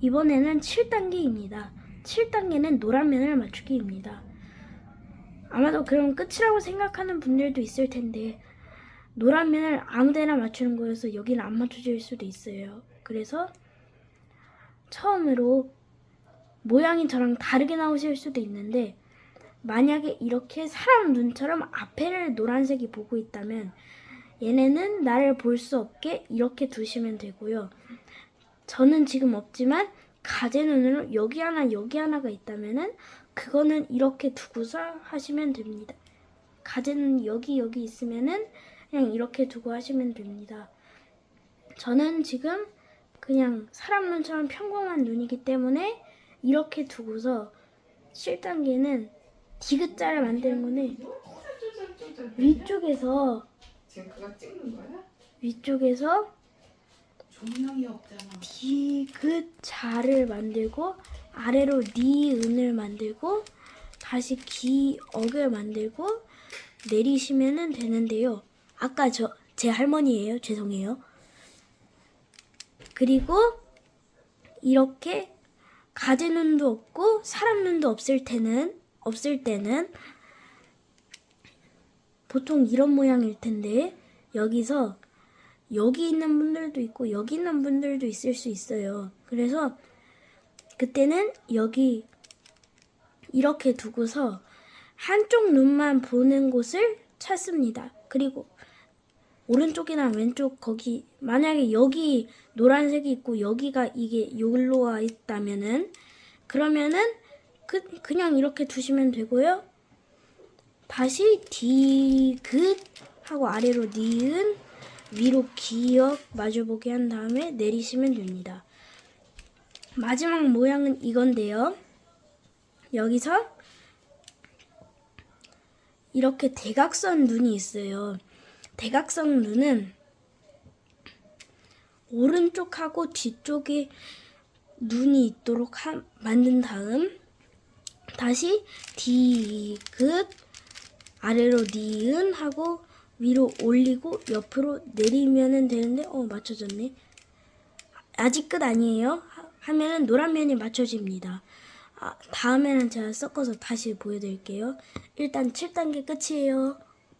이번에는 7단계입니다. 7단계는 노란 면을 맞추기입니다. 아마도 그럼 끝이라고 생각하는 분들도 있을 텐데 노란 면을 아무데나 맞추는 거여서 여기는 안 맞춰질 수도 있어요. 그래서 처음으로 모양이 저랑 다르게 나오실 수도 있는데 만약에 이렇게 사람 눈처럼 앞에를 노란색이 보고 있다면 얘네는 나를 볼 수 없게 이렇게 두시면 되고요. 저는 지금 없지만 가재 눈으로 여기 하나 여기 하나가 있다면은 그거는 이렇게 두고서 하시면 됩니다. 가재는 여기 여기 있으면은 그냥 이렇게 두고 하시면 됩니다. 저는 지금 그냥 사람 눈처럼 평범한 눈이기 때문에 이렇게 두고서 7단계는 디귿자를 만드는 거는 위쪽에서? 위쪽에서 조명이 없잖아. 디귿 자를 만들고 아래로 니은을 만들고 다시 기억을 만들고 내리시면은 되는데요. 아까 저 제 할머니예요. 죄송해요. 그리고 이렇게 가재 눈도 없고 사람 눈도 없을 때는 없을 때는 보통 이런 모양일 텐데 여기서 여기 있는 분들도 있고 여기 있는 분들도 있을 수 있어요. 그래서 그때는 여기 이렇게 두고서 한쪽 눈만 보는 곳을 찾습니다. 그리고 오른쪽이나 왼쪽 거기 만약에 여기 노란색이 있고 여기가 이게 여기로 와 있다면은 그러면은 그 그냥 이렇게 두시면 되고요. 다시 디귿 하고 아래로 니은 위로 기억 마주보게 한 다음에 내리시면 됩니다. 마지막 모양은 이건데요. 여기서 이렇게 대각선 눈이 있어요. 대각선 눈은 오른쪽하고 뒤쪽에 눈이 있도록 하- 만든 다음 다시 디귿 아래로 니은 하고 위로 올리고 옆으로 내리면은 되는데 어 맞춰졌네. 아직 끝 아니에요. 하- 하면은 노란 면이 맞춰집니다. 아, 다음에는 제가 섞어서 다시 보여드릴게요. 일단 7단계 끝이에요.